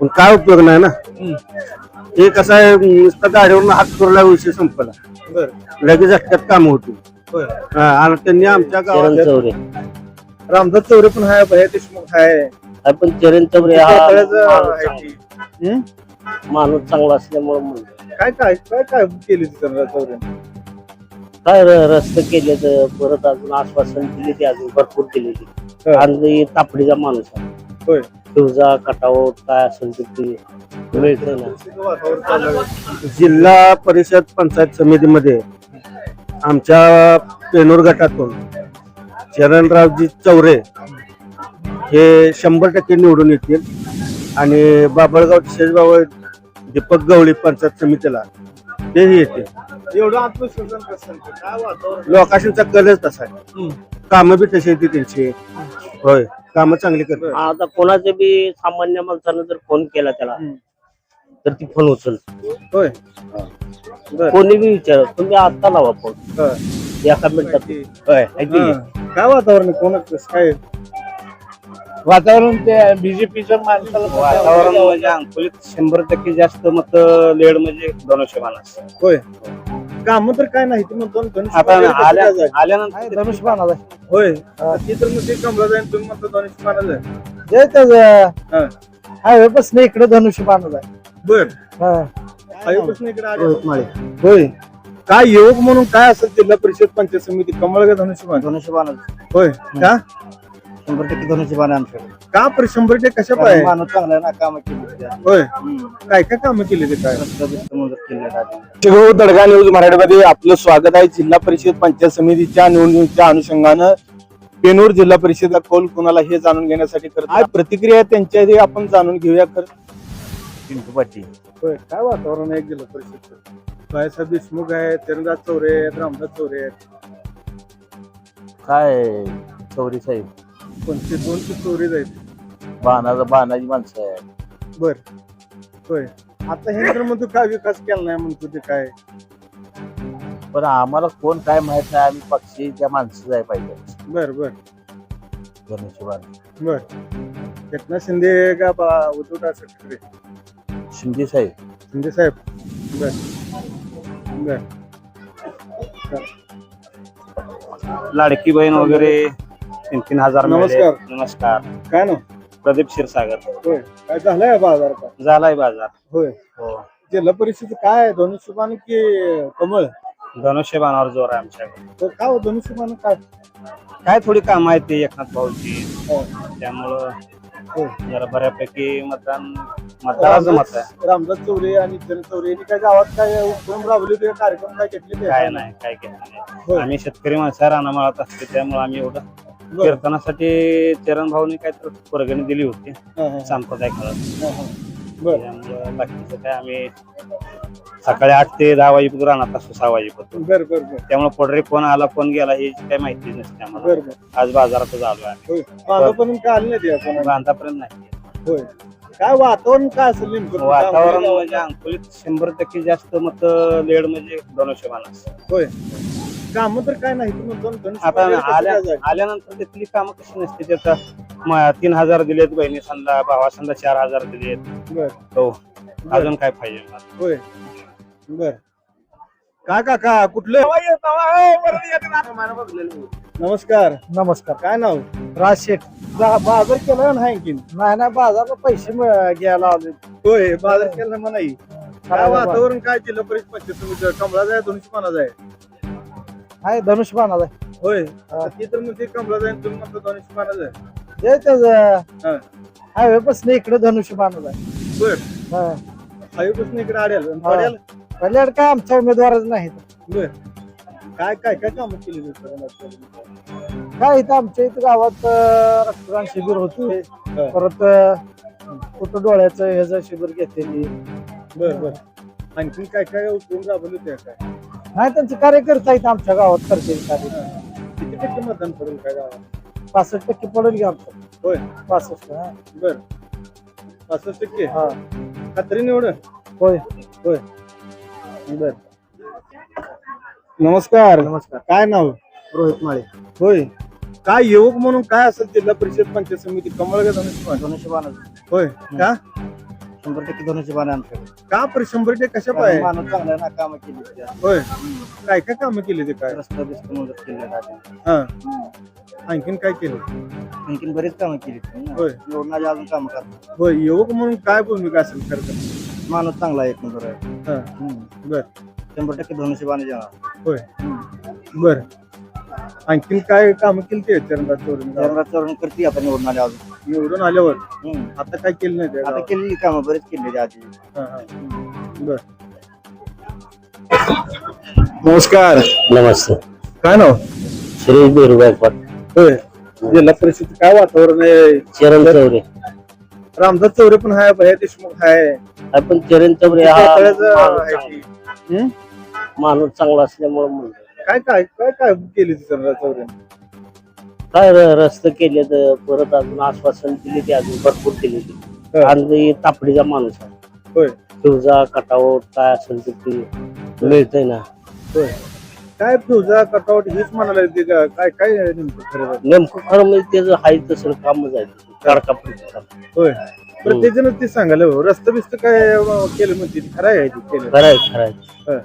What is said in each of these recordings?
पण काय उपयोग नाही ना? हे कसं आहे नुसतं गाडीवरून हात फिरला विषय संपला. बर. लगेच अटक्यात काम होती होय हा, आणि त्यांनी आमच्या चरण गावात चौरे. रामदास चौरे पण आहे भैया देशमुख आहे. आपण चरण चौरे हा माणूस आहे चांगला- ती. हं? माणूस चांगला असल्यामुळे म्हणलं. काय काय काय काय केली चौरे? काय र- रस्ते केले तर परत अजून आश्वासन दिले ते अजून भरपूर हा. आणि तापडीचा माणूस आहे. होय. शिवजा कटावट काय असेल ते ते मिळतंय ना. वातावरण चालू आहे. जिल्हा परिषद पंचायत समितीमध्ये आमच्या पेनूर गटातून चरणरावजी चौरे हे शंभर टक्के निवडून येतील आणि बाबळगाव शेषबाबा दीपक गवळी पंचायत समितीला तेही येतील. एवढं काय वातावरण? लोकांचा कलच तसा आहे. कामं बी तशी येते त्यांची. होय. कामं चांगली करतात आता कोणाचे बी सामान्य माणसानं जर फोन केला त्याला. तर ती फोन उचल होय. बर. कोणी बी विचार तुम्ही आता लावा फोन हं. एका मिनिटात. होय की. नाही? हं. काय वातावरण आहे? कोण कसं काय? वातावरण ते बीजेपीच्या माणसाला वातावरण म्हणजे अंकुलित शंभर टक्के जास्त मत लेड म्हणजे धनुष्यबाणास होय. काम तर काय नाही ते म्हणतो ना, धनुष्य आता आल्या कसं? आल्यानंतर धनुष बाणाला होय ती तर मग ते कमला जाईल तुम्ही म्हणतो धनुष्य बाणाला जाईल जे त्याचं. हं. हायवे पासून इकडे धनुष्य बाणाला बर. हा. आयुपासून इकडे आले रोहित माळी. होय. काय युवक म्हणून काय असेल जिल्हा परिषद पंचायत समिती कमळ का धनुष्यबाण धनुष्यबाण होय का? शंभर टक्के आहे आमच्याकडे. का पर शंभर टक्के कशा पाय? माणूस चांगला आहे ना काम केली होय. काय काय कामं केली ते काय? शिरो दडगा न्यूज मराठीमध्ये आपलं स्वागत आहे. जिल्हा परिषद पंचायत समितीच्या निवडणुकीच्या अनुषंगानं पेनूर जिल्हा परिषदला कौल कुणाला हे जाणून घेण्यासाठी करत आहे. प्रतिक्रिया त्यांच्या इथे आपण जाणून घेऊया. कर पिंटू पाटील. होय काय वातावरण आहे जिल्हा परिषद बाळासाहेब देशमुख आहेत चरणदास चौरे आहेत रामदास चौरे आहेत. काय चौरी साहेब? कोणते दोनशे चौरे आहेत? बाणाचा बाणाची माणसं आहे बर. होय. आता हे तर म्हणतो काय विकास केला नाही म्हणतो ते काय? पण आम्हाला कोण काय माहीत नाही आम्ही पक्षी त्या माणसं जाय पाहिजे. बर बर. धनुष्यबाण बर. एकनाथ शिंदे का बा उद्धव ठाकरे? शिंदे साहेब. शिंदे साहेब. बर. बर. लाडकी बहीण वगैरे. तीन तीन हजार मिळाले. नमस्कार. नमस्कार. काय ना प्रदीप क्षीरसागर. होय. काय झालंय बाजार का झालाय बाजार. होय. हो. जिल्हा परिषद काय आहे? धनुष्यबाण की कमळ? धनुष्यबाणावर जोर आहे आमच्याकडे. तर काय हो धनुष्यबाण काय? काय थोडी काम आहेत ते एकनाथ भाऊची. हो. त्यामुळं हो. जरा बऱ्यापैकी मतदान मतदाराचं मत आहे. रामदास चौरे आणि चरण चौरे यांनी काय गावात काय उपक्रम राबवले होते? कार्यक्रम काय घेतले ते? काय नाही काय केलं होय. नाही आम्ही शेतकरी माणसं रानामाळात असते त्यामुळे आम्ही एवढं. कीर्तनासाठी चरण भाऊनी काय तर वर्गणी दिली होती. सांप्रदायिक बाकीचं काय आम्ही सकाळी आठ ते दहा वाजेपर्यंत राहणार असतो सहा वाजेपर्यंत. त्यामुळे पोडरे कोण आला कोण गेला हे काही माहिती नसते आम्हाला. आज बाजारातच आलो आले नाही. काय वातावरण काय असेल नेमकं? वातावरण म्हणजे अंकुलित शंभर टक्के जास्त मत लेड म्हणजे धनुष्यबाणास होय. काम तर काय नाही तुम्ही दोन दोन आता आल्या आल्यानंतर तिथली कामं कशी नसते? त्याचा म- तीन हजार दिलेत बहिणी समजा भावा समजा चार हजार दिलेत. बर. हो. अजून काय पाहिजे? मला? होय. बर. काय काका कुठलं? नमस्कार. नमस्कार. काय नाव? राज शेठ. बा- बाजार केला नाही आणखीन? नाही नाही बाजारला पैसे मिळ- घ्यायला आले होय बाजार केला म्हणाई. काय वातावरण काय जिल्हा परिषद पंचायत समिती कमळाचा आहे दोनशे पानाचा आहे? आहे धनुष्य बाणाला होय ती तर म्हणते कमळाचा आहे तुम्ही म्हणतो दोनशे पानाचा आहे. जे त्याचं हा. हायवे पासून इकडे धनुष्य बाणाला बर. हा. आयुपासून इकडे आड्याल हा. पड्याल? काय आमचा उमेदवारच नाही बर. काय काय काय कामं केली? काय इथं आमच्या इथं गावात अं, रक्तदान शिबिर होते. हा. परत अं, कुठं डोळ्याचं ह्याचं शिबिर घेतलेली. बर बर. आणखीन काय काय उपक्रम राबवले होते काय? नाही त्यांचे कार्यकर्ता आहेत आमच्या गावात करते कार्य किती टक्के मतदान पडेल काय गावात? पासष्ट टक्के पडेल की आमचं. होय. पासष्ट हा. बर. पासष्ट टक्के? हा. खात्री निवड होय. होय. बर. नमस्कार. नमस्कार. काय नाव? रोहित माळी. होय. काय युवक म्हणून काय असेल जिल्हा परिषद पंचायत समिती? कमळ का धनुष्यबाण धनुष्यबाण होय. का? शंभर टक्के दोनशे बाण आमच्याकडे का पर शंभर टक्के कशा पाय? माणूस चांगला ना काम केली. होय. काय काय कामं केली ते काय? रस्ता बिस्ता मदत केली. हा. आणखीन काय केलं? आणखीन बरीच कामं केली. होय. निवडून आले अजून कामं करतात. होय युवक म्हणून काय भूमिका असेल खरं तर? माणूस चांगला आहे एक नंबर आहे. हा. हम्म. बर. शंभर टक्के दोनशे बाण येणार होय. बर. आणखीन काय कामं केली ते चरणदास जरा चरण करते आता निवडून आले अजून. निवडून आल्यावर हम्म. आता काय केलं नाही आता गावात? केलेली कामं बरीच केलेली आधी हा, हा. बर नमस्कार नमस्ते काय नाव श्री बिरू गायकवाड होय जिल्हा परिषद काय वातावरण आहे चरण चौरे रामदास चौरे पण आहे भैया देशमुख आहे आपण चरण चौरे हा माणूस आहे चांगला- की. हं? माणूस चांगला असल्यामुळे म्हणलं. काय काय काय काय केली ती चंद्रा चौरे काय र- रस्ते केले तर परत अजून आश्वासन दिले ते अजून भरपूर केले ते हा. आणि तापडीचा माणूस आहे. होय. शिवजा कटावट काय असेल ते ते मिळतंय ना. होय. काय तुझा कटआउट हेच म्हणाला ते का- काय काय आहे नेमकं खरं तर? नेमकं खरं म्हणजे त्याचं हाय तसं कामच आहे. काढकापडीचं काम. होय. प्रत्येक जण ते सांगायला हो रस्ता बिस्त काय अं, केलं म्हणते ती खरं आहे ते केलं. खरं आहे खरं आहे.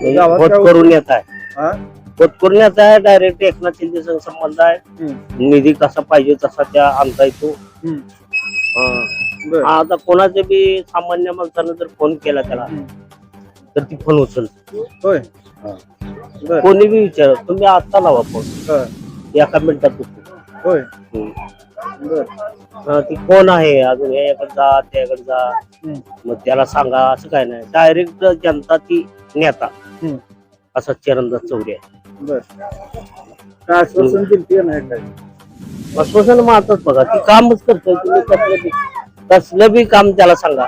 म्हणजे गावात काय करून येत आहे. हा? येत आहे डायरेक्ट एकनाथ शिंदे संबंध आहे. निधी कसा पाहिजे तसा त्या आणता येतो आता कोणाच्या बी सामान्य माणसानं जर फोन केला त्याला. तर ती फोन उचल. कोणी बी विचार तुम्ही आता लावा फोन. एका मिनिटात. होय. ती कोण आहे अजून याकडे जा त्याकडे जा. मग त्याला सांगा असं काय नाही. डायरेक्ट जनता ती नेता. असा चरणदास चौरे आहे. बर. काय आश्वासन दिली ते नाही काय? आश्वासन मारतात बघा ती कामच करतोय तुम्ही कसलं बी कसलं बी काम त्याला सांगा.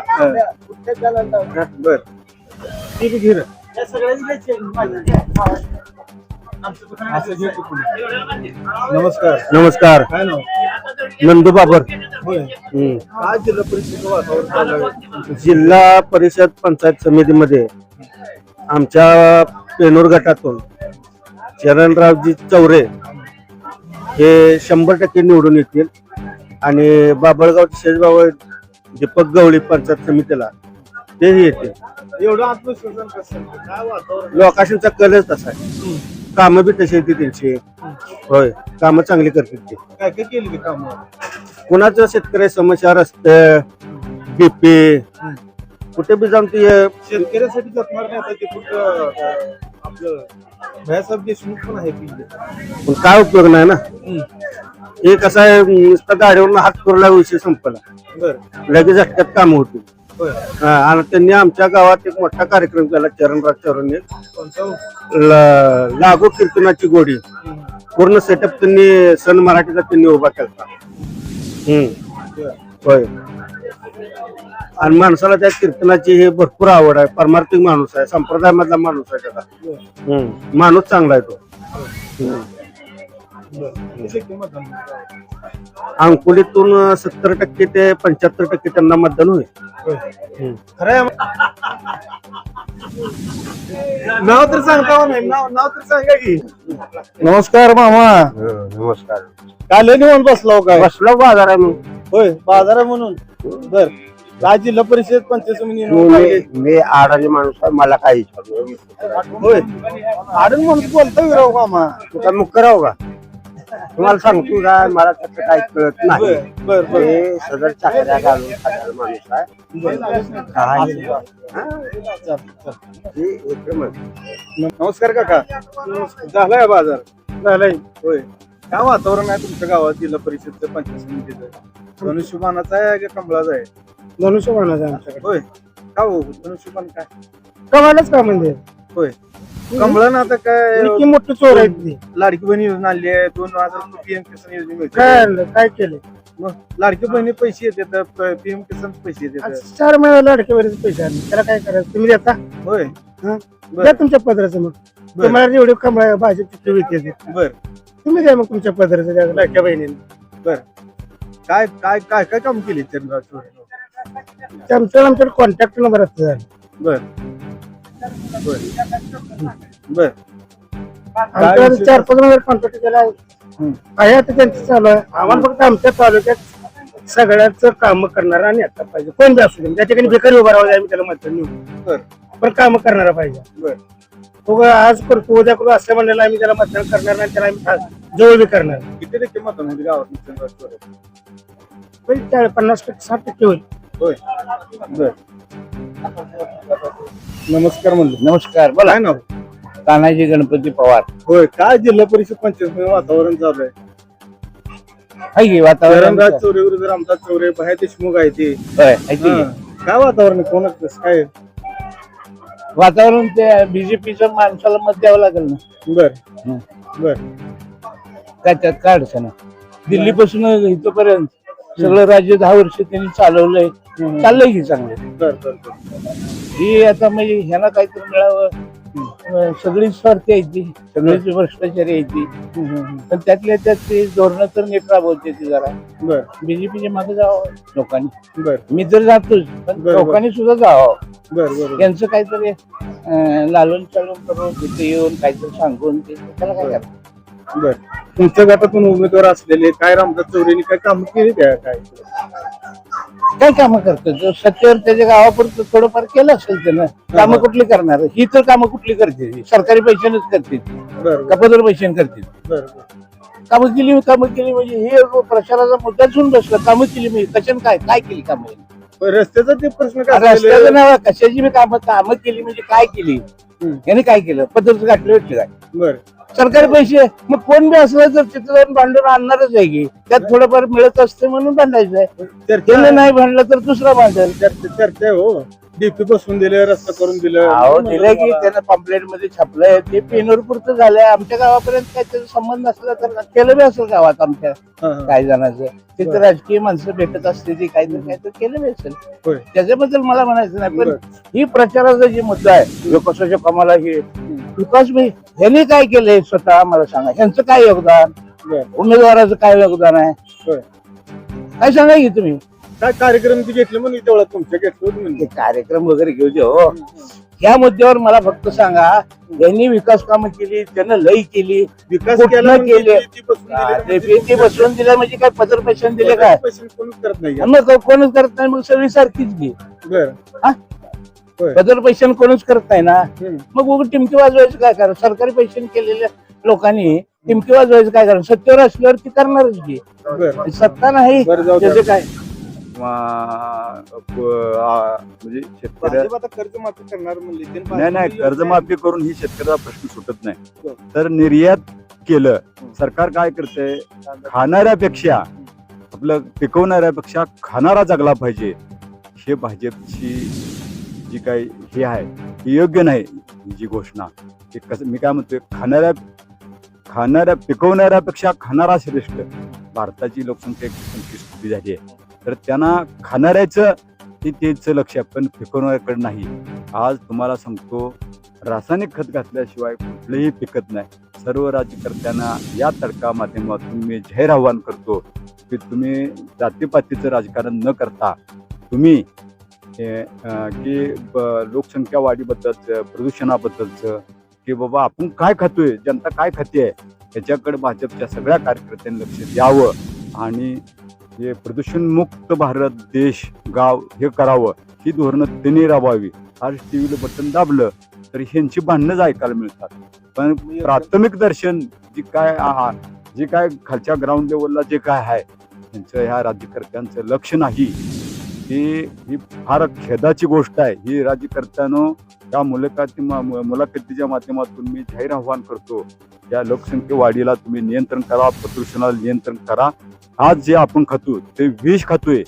बर. नमस्कार. नमस्कार. काय नाव? नंदू बाबर. होय. हम्म. काय जिल्हा परिषद वातावरण चालू आहे? जिल्हा परिषद पंचायत समितीमध्ये आमच्या पेनूर गटातून चरणरावजी चौरे हे शंभर टक्के निवडून येतील. आणि बाबळगावचे शेषबाबा दीपक गवळी पंचायत समितीला तेही येतील. एवढं वातावरण? लोकांचा कलच तसा आहे. कामं बी तशी येते त्यांची. होय कामं चांगली करतील ते. काय काय केली काम? कुणाचं शेतकरी समस्या रस्ते डीपी कुठे बी जाऊन ती शेतकऱ्यासाठी जपणार नाही आपलं भैयासाहेब देशमुख पण आहे पिंजरे. पण काय उपयोग नाही ना? हे कसं आहे नुसतं गाडीवरून हात फिरला विषय संपला. बर. लगेच अटक्यात काम होती होय आणि त्यांनी आमच्या गावात एक मोठा कार्यक्रम केला चरणराज चौरांनी कोणता ल- लागू कीर्तनाची गोडी. पूर्ण सेटअप त्यांनी सण मराठीचा त्यांनी उभा केला. हम्म. होय. आणि माणसाला त्या कीर्तनाची हे भरपूर आवड आहे. परमार्थिक माणूस आहे संप्रदायामधला माणूस आहे त्याचा हम्म. माणूस चांगला आहे तो? अंकुलीतून सत्तर टक्के ते पंच्याहत्तर टक्के त्यांना मतदान होईल. खरं आहे नाव तर सांगता हो नाही? नाव नाव तर सांगा की. नमस्कार मामा. नमस्कार. काय लय निवांत बसला हो काय? बसलो बाजार आहे मग होय बाजार आहे म्हणून. बर. काय जिल्हा परिषद पंचायत समिती निवडणूक. मी आडाने माणूस आहे मला काही होय. आडून म्हणून बोलतो विराव मामा. तुका मुख राहू का? तुम्हाला सांगतो काय मला त्याचं काही कळत नाही. बर बर बर. हे सदर चाकऱ्या घालून खाणारा माणूस आहे. हा, चल. हे नमस्कार काका. झालाय बाजार? झालाय. होय. काय वातावरण आहे तुमच्या गावात जिल्हा परिषदचं पंचायत समितीचं? धनुष्यबाणाचा आहे का कमळाचा आहे? धनुष्यबाणाचा आमच्याकडे. होय. का हो? धनुष्यबाण काय? कमालच का म्हणजे होय. कमळानं आता काय इतकी मोठी चोर आहेत ती. लाडकी बहिणी योजना आणली आहे. दोन हजार पीएम किसान योजना मिळते. काय आणलं? काय केलं? मग लाडकी बहिणी पैसे येतात. पीएम किसान पैसे आज येतात चार महिन्याला लाडकेवरच पैसे आणले. त्याला काय करायचं? तुम्ही देता? होय. द्या तुमच्या पदराचं मग. बर. तुम्हाला जेवढी कमळा येते बर. तुम्ही द्या मग तुमच्या पदराचं त्या लाडक्या बहिणीने काय काय काय काय काम केले चंद्रराव चौरे आमच्या कॉन्टॅक्ट नंबर असतो बर. बर. बर. चार पाच महिने कॉन्टॅक्ट केला. आहे आता त्यांचं चालू आहे? आम्हाला फक्त आमच्या तालुक्यात सगळ्याच काम करणारा नेता पाहिजे. कोण बी असू दे. त्या ठिकाणी बेकारी उभा राहावं आम्ही त्याला बर. निवडू पण काम करणारा पाहिजे. बर. आज करतो उद्या करू असं म्हणलेलं आम्ही त्याला मतदान करणार नाही त्याला आम्ही जवळ बी करणार. किती टक्के मतदान होईल गावात पण त्या पन्नास टक्के साठ टक्के होईल. होय. बर. नमस्कार म्हणलं. नमस्कार बोला. काय नाव? तानाजी गणपती पवार. होय काय जिल्हा परिषद पंचायत वातावरण चालू आहे? आहे की वातावरण धरणराज चौरे विरुद्ध रामदास चौरे भया देशमुख आहे ते. होय, की? हा. काय वातावरण आहे? कोणाच कसं काय? आहे? वातावरण ते बीजेपीच्या माणसाला मत द्यावं लागेल ना. बर. हं. बर. काय त्यात काय अडचण आहे दिल्लीपासून इथपर्यंत सगळं राज्य दहा वर्ष त्यांनी चालवलंय. चाललंय की चांगलं. ही आता म्हणजे ह्यांना काहीतरी मिळावं. सगळी स्वार्थी आहे ती सगळीच भ्रष्टाचारी आहे ती पण त्यातल्या त्यात ते धोरणं तर नीट राबवते ती जरा. बर. बीजेपीच्या मागे जावं लोकांनी. बर. मी तर जातोच पण. लोकांनी सुद्धा जावं. बर बर यांचं काहीतरी लालून चालून करून तिथे येऊन काहीतरी सांगून ते त्याला काय करायचं बर. तुमच्या गटातून उमेदवार असलेले काय रामदास चौरेने काय काम केली त्या काय? काय कामं करतो? जो सत्तेवर त्याच्या गावापुरतं थोडंफार केलं असेल त्यानं कामं कुठली करणार? ही तर कामं कुठली करते? सरकारी पैशानेच करते. ती. बर का पदर पैशाने करते. कामं केली कामं केली म्हणजे हे प्रचाराचा मुद्दाच होऊन बसला. कामं केली म्हणजे कशाने काय? काय केली कामं? रस्त्याचा ते प्रश्न काय रस्त्याचं? नाव कशाची मी कामं कामं केली म्हणजे काय केली. याने काय केलं? पदरचं गाठलं भेटलं काय? बर. सरकारी पैसे. मग कोण बी असलं तर तिथं जाऊन भांडून आणणारच आहे की. त्यात थोडंफार मिळत असते म्हणून भांडायचं आहे. त्यानं नाही भांडलं तर दुसरा भांडल चर्चा हो. डीपी बसवून दिले रस्ता करून दिलं अहो दिलं की त्यानं पम्पलेटमध्ये छापलंय ते पेनवर पुरतं झालंय आमच्या गावापर्यंत काय त्याचा संबंध असला तर केलं बी असेल गावात आमच्या हा, हा. काही जणांचं तिथं. राजकीय माणसं भेटत असते ती काहीतरी काहीतरी केलं बी असेल होय. त्याच्याबद्दल मला म्हणायचं नाही पण. ही प्रचाराचा जे मुद्दा आहे विकासाच्या कामाला हे विकास मी ह्यांनी काय केलंय स्वतः मला सांगा ह्यांचं काय योगदान बरं. उमेदवाराचं काय योगदान आहे होय. काय सांगा की तुम्ही काय कार्यक्रम ते घेतले म्हणून तेवढा तुमच्या घेतलं ते म्हणजे कार्यक्रम वगैरे घेऊ दे हो. या मुद्द्यावर मला फक्त सांगा यांनी विकास कामं केली त्यानं लई केली. विकास कुठनं केला ते म्हणजे बसवून दिलं म्हणजे काय पदर पैशाने दिले काय? पैसे कोणीच करत नाही. मग कोणच करत नाही मग सगळी सारखीच घे. बर. पदर पैशाने कोणच करत नाही ना? हम्म. मग उगाच टिमकी वाजवायचं काय कारण? सरकारी पैशाने केलेल्या लोकांनी टिमकी वाजवायचं काय कारण? सत्तेवर असल्यावर ती करणारच घे. बर. सत्ता नाही बरं जाऊ द्या. त्याचं काय? प- आ- म्हणजे शेतकऱ्या भाजप आता कर्जमाफी करणार म्हणले ते नाही नाही कर्जमाफी करून ही शेतकऱ्याचा प्रश्न सुटत नाही. तर निर्यात केलं सरकार काय करतंय? खाणाऱ्यापेक्षा आपलं पिकवणाऱ्यापेक्षा खाणारा जगला पाहिजे. हे भाजपची जी काही हे आहे ही योग्य नाही ही जी घोषणा. ते कसं मी काय म्हणतोय खाणाऱ्या खाणाऱ्या पिकवणाऱ्यापेक्षा खाणारा श्रेष्ठ. भारताची लोकसंख्या एकशे पंचवीस कोटी झाली आहे. तर त्यांना खाणाऱ्याचं हे तेच लक्ष आहे पण पिकवणाऱ्याकडे नाही. आज तुम्हाला सांगतो रासायनिक खत घातल्याशिवाय कुठलंही पिकत नाही. सर्व राज्यकर्त्यांना या तडका माध्यमातून मी जाहीर आव्हान करतो की तुम्ही जातीपातीचं राजकारण न करता तुम्ही की ब- लोकसंख्या वाढीबद्दलचं प्रदूषणाबद्दलचं की बाबा आपण काय खातोय जनता काय खाते याच्याकडे भाजपच्या सगळ्या कार्यकर्त्यांनी लक्ष द्यावं आणि हे प्रदूषणमुक्त भारत देश गाव हे करावं ही धोरणं त्यांनी राबवावी. आज टी व्हीला बटन दाबलं तर ह्यांची भांडणंच ऐकायला मिळतात. पण प्राथमिक दर्शन जी काय आ- जे काय खालच्या ग्राउंड लेवलला जे काय आहे त्यांचं ह्या राज्यकर्त्यांचं लक्ष नाही. ही ही फार खेदाची गोष्ट आहे. ही राज्यकर्त्यानं त्या मुलाखती मुलाखतीच्या माध्यमातून मी जाहीर आव्हान करतो. या लोकसंख्ये वाढीला तुम्ही नियंत्रण करा प्रदूषणाला नियंत्रण करा. आज जे आपण खातो ते विष खातोय.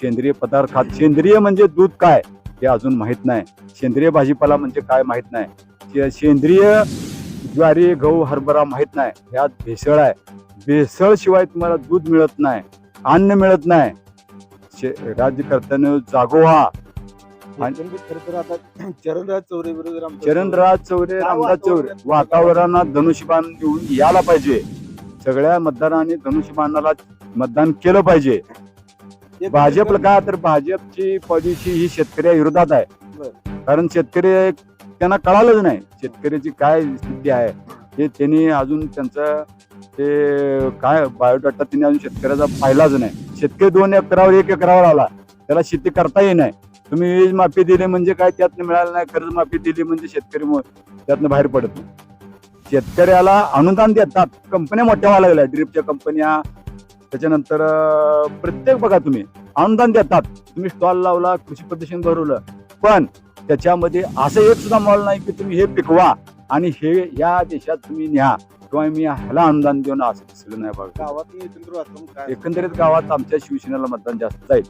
सेंद्रिय पदार्थ खात सेंद्रिय म्हणजे दूध काय? हे अजून माहीत नाही. सेंद्रिय भाजीपाला म्हणजे काय माहीत नाही. सेंद्रिय ज्वारी गहू हरभरा माहीत नाही. ह्यात भेसळ आहे. भेसळ शिवाय तुम्हाला दूध मिळत नाही. अन्न मिळत नाही. राज्यकर्त्यानं जागो व्हा एकंदरीत खरं तर आता चरणराज चौरे विरुद्ध चरणराज चौरे रामदास चौरे वातावरणात धनुष्यबाण देऊन यायला पाहिजे. सगळ्या मतदारांनी धनुष्यबाणाला मतदान केलं पाहिजे. भाजपला काय तर भाजपची पॉलिसी ही शेतकऱ्या विरोधात आहे. कारण शेतकरी त्यांना कळालंच नाही शेतकऱ्याची काय स्थिती आहे. हे त्यांनी अजून त्यांचं ते काय बायोडाटा त्यांनी अजून शेतकऱ्याचा पाहिलाच नाही. शेतकरी दोन एकरावर एक एकरावर आला. त्याला शेती करता येई नाही. तुम्ही वीज माफी दिली म्हणजे काय? त्यातनं मिळालं नाही. कर्ज माफी दिली म्हणजे शेतकरी त्यातनं बाहेर पडत नाही. शेतकऱ्याला अनुदान देतात. कंपन्या मोठ्या व्हायला लागल्या. ड्रिपच्या कंपन्या. त्याच्यानंतर प्रत्येक बघा तुम्ही. अनुदान देतात. तुम्ही स्टॉल लावला कृषी प्रदर्शन भरवलं. पण त्याच्यामध्ये असं एक सुद्धा मॉल नाही की तुम्ही हे पिकवा. आणि हे या देशात तुम्ही न्या किंवा मी ह्याला अनुदान देऊन असं दिसलं नाही बघा. गावात एकंदरीत गावात आमच्या शिवसेनेला मतदान जास्त जाईल.